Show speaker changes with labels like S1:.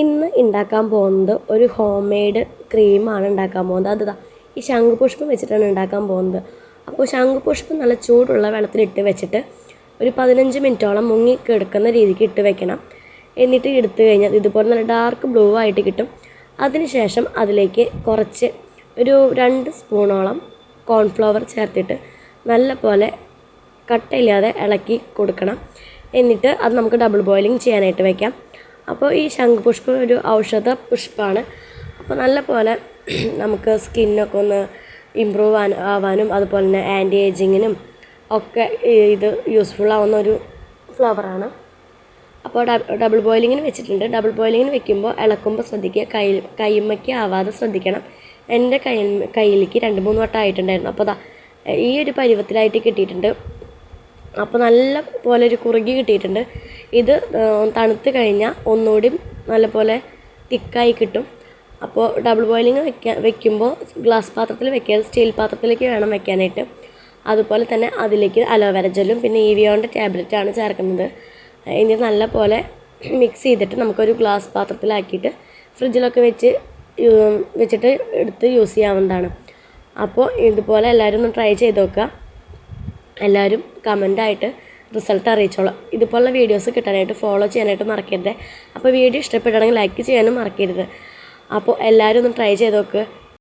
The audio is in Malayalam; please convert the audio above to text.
S1: ഇന്ന് ഉണ്ടാക്കാൻ പോകുന്നത് ഒരു ഹോം മെയ്ഡ് ക്രീമാണ് ഉണ്ടാക്കാൻ പോകുന്നത്. അത് ദാ ഈ ശംഖുപുഷ്പം വെച്ചിട്ടാണ് ഉണ്ടാക്കാൻ പോകുന്നത്. അപ്പോൾ ശംഖുപുഷ്പം നല്ല ചൂടുള്ള വെള്ളത്തിലിട്ട് വെച്ചിട്ട് ഒരു പതിനഞ്ച് മിനിറ്റോളം മുങ്ങി കിടക്കുന്ന രീതിക്ക് ഇട്ട് വെക്കണം. എന്നിട്ട് എടുത്തു കഴിഞ്ഞാൽ ഇതുപോലെ നല്ല ഡാർക്ക് ബ്ലൂ ആയിട്ട് കിട്ടും. അതിനുശേഷം അതിലേക്ക് കുറച്ച് ഒരു രണ്ട് സ്പൂണോളം കോൺഫ്ലവർ ചേർത്തിട്ട് നല്ല പോലെ കട്ടയില്ലാതെ ഇളക്കി കൊടുക്കണം. എന്നിട്ട് അത് നമുക്ക് ഡബിൾ ബോയിലിംഗ് ചെയ്യാനായിട്ട് വയ്ക്കാം അപ്പോൾ ഈ ശംഖുപുഷ്പം ഒരു ഔഷധ പുഷ്പമാണ് അപ്പോൾ നല്ല പോലെ നമുക്ക് സ്കിന്നൊക്കെ ഒന്ന് ഇമ്പ്രൂവ് ആവാനും അതുപോലെ തന്നെ ആന്റി ഏജിങ്ങിനും ഒക്കെ ഇത് യൂസ്ഫുൾ ആവുന്ന ഒരു ഫ്ലവറാണ് അപ്പോൾ ഡബിൾ ബോയിലിങ്ങിന് വെച്ചിട്ടുണ്ട്. ഡബിൾ ബോയിലിങ്ങിന് വെക്കുമ്പോൾ ഇളക്കുമ്പോൾ ശ്രദ്ധിക്കുക. കൈ കൈമയ്ക്ക് ആവാതെ ശ്രദ്ധിക്കണം. എന്റെ കൈ കയ്യിലേക്ക് രണ്ട് മൂന്ന് വട്ടം ആയിട്ടുണ്ടായിരുന്നു. അപ്പോൾ ഈ ഒരു പരുവത്തിലായിട്ട് കിട്ടിയിട്ടുണ്ട്. അപ്പോൾ നല്ല പോലെ ഒരു കുറുകി കിട്ടിയിട്ടുണ്ട്. ഇത് തണുത്ത് കഴിഞ്ഞാൽ ഒന്നുകൂടി നല്ലപോലെ തിക്കായി കിട്ടും. അപ്പോൾ ഡബിൾ ബോയിലിംഗ് വെക്കാൻ വെക്കുമ്പോൾ ഗ്ലാസ് പാത്രത്തിൽ വെക്കാതെ സ്റ്റീൽ പാത്രത്തിലേക്ക് വേണം വെക്കാനായിട്ട്. അതുപോലെ തന്നെ അതിലേക്ക് അലോവേര ജെല്ലും പിന്നെ ഇവിയോന്റെ ടാബ്ലറ്റാണ് ചേർക്കുന്നത്. ഇനി നല്ലപോലെ മിക്സ് ചെയ്തിട്ട് നമുക്കൊരു ഗ്ലാസ് പാത്രത്തിലാക്കിയിട്ട് ഫ്രിഡ്ജിലൊക്കെ വെച്ച് വെച്ചിട്ട് എടുത്ത് യൂസ് ചെയ്യാവുന്നതാണ്. അപ്പോൾ ഇതുപോലെ എല്ലാവരും ഒന്ന് ട്രൈ ചെയ്ത് നോക്കുക. എല്ലാവരും കമന്റായിട്ട് റിസൾട്ട് അറിയിച്ചോളാം. ഇതുപോലുള്ള വീഡിയോസ് കിട്ടാനായിട്ട് ഫോളോ ചെയ്യാനായിട്ട് മറക്കരുത്. അപ്പോൾ വീഡിയോ ഇഷ്ടപ്പെടുകയാണെങ്കിൽ ലൈക്ക് ചെയ്യാനും മറക്കരുത്. അപ്പോൾ എല്ലാവരും ഒന്ന് ട്രൈ ചെയ്ത് നോക്ക്.